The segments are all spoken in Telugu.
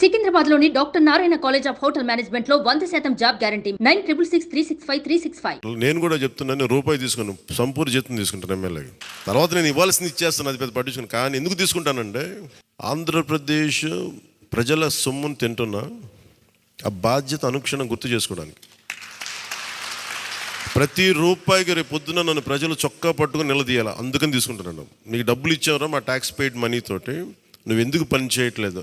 సికింద్రాబాద్లోని doctor Narayana college of hotel మేనేజ్మెంట్లో వంద శాతం job guarantee. Nine triple six three six five three six five. నేను కూడా చెప్తున్నాను రూపాయి తీసుకున్నాను సంపూర్ణ జీతం తీసుకుంటాను ఎమ్మెల్యేకి తర్వాత నేను ఇవ్వాల్సింది ఇచ్చేస్తాను అది పెద్ద పట్టించుకుని. కానీ ఎందుకు తీసుకుంటానంటే ఆంధ్రప్రదేశ్ ప్రజల సొమ్మును తింటున్నా ఆ బాధ్యత అనుక్షణం గుర్తు చేసుకోవడానికి. ప్రతి రూపాయికి రేపు పొద్దున నన్ను ప్రజలు చొక్కా పట్టుకుని నిలదీయాలి? అందుకని తీసుకుంటున్నాను. మీకు డబ్బులు ఇచ్చావురా మా ట్యాక్స్ పెయిడ్ మనీతోటి నువ్వు ఎందుకు పని చేయట్లేదు?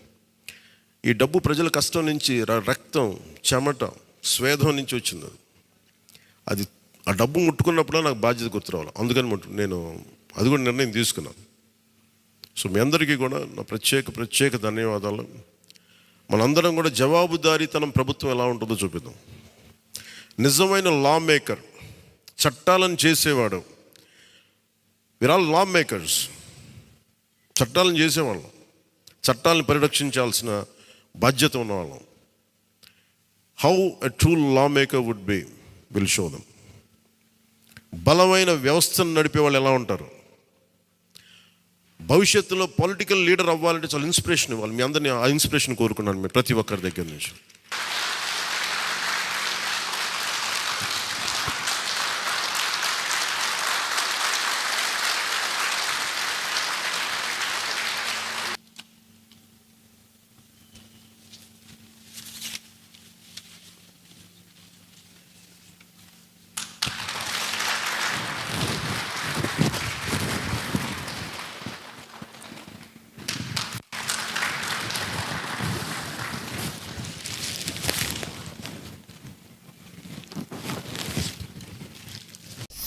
ఈ డబ్బు ప్రజల కష్టం నుంచి రక్తం చెమట స్వేదం నుంచి వచ్చింది అది. ఆ డబ్బు ముట్టుకున్నప్పుడు నాకు బాధ్యత గుర్తు రావాలి అందుకని నేను అది కూడా నిర్ణయం తీసుకున్నాను. సో మీ అందరికీ కూడా నా ప్రత్యేక ప్రత్యేక ధన్యవాదాలు. మనందరం కూడా జవాబుదారీతనం ప్రభుత్వం ఎలా ఉంటుందో చూపిద్దాం. నిజమైన లా మేకర్ చట్టాలను చేసేవాడు. విర్ ఆల్ లా మేకర్స్ చట్టాలను చేసేవాళ్ళం. చట్టాలను పరిరక్షించాల్సిన బాధ్యత ఉన్నవాళ్ళం. How a true lawmaker would be will show them బలమైన వ్యవస్థను నడిపే వాళ్ళు ఎలా ఉంటారు? భవిష్యత్తులో పొలిటికల్ లీడర్ అవ్వాలంటే చాలా ఇన్స్పిరేషన్ ఇవ్వాలి. మీ అందరినీ ఆ ఇన్స్పిరేషన్ కోరుకున్నాను మీ ప్రతి ఒక్కరి దగ్గర నుంచి.